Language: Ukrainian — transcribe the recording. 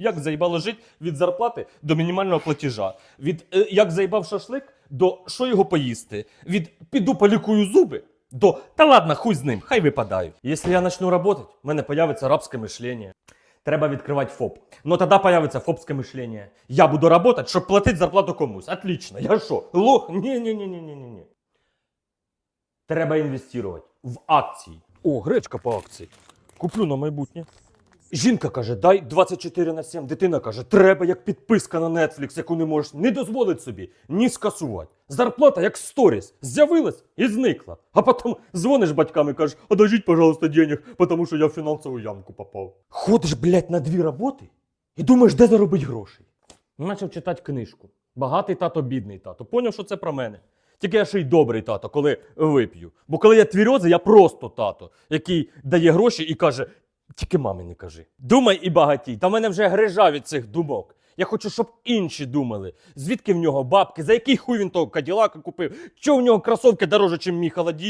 Як заїбало жить від зарплати до мінімального платежа, від е, як заїбав шашлик до що його поїсти, від піду полікую зуби до та ладно, хуй з ним, хай випадають. Якщо я почну працювати, в мене появиться рабське мишлення. Треба відкривати ФОП. Ну тоді появиться фопське мишлення. Я буду працювати, щоб платити зарплату комусь. Отлично. Я що? Лох? Ні, ні, ні, ні, ні, ні. Треба інвестувати в акції. О, гречка по акції. Куплю на майбутнє. Жінка каже, дай 24 на 7. Дитина каже, треба як підписка на Netflix, яку не можеш ні дозволити собі, ні скасувати. Зарплата як сторіс. З'явилась і зникла. А потім дзвониш батькам і кажеш, одажіть, пожалуйста, денег, тому що я в фінансову ямку попав. Ходиш, блядь, на дві роботи і думаєш, де заробити грошей. Почав читати книжку. Багатий тато, бідний тато. Поняв, що це про мене. Тільки я ще й добрий тато, коли вип'ю. Бо коли я твірьозий, я просто тато, який дає гроші і каже: тільки мамі не кажи. Думай і багатій. Та в мене вже грижа від цих думок. Я хочу, щоб інші думали, звідки в нього бабки, за який хуй він того каділака купив, що в нього кросовки дороже, ніж мій холодильник.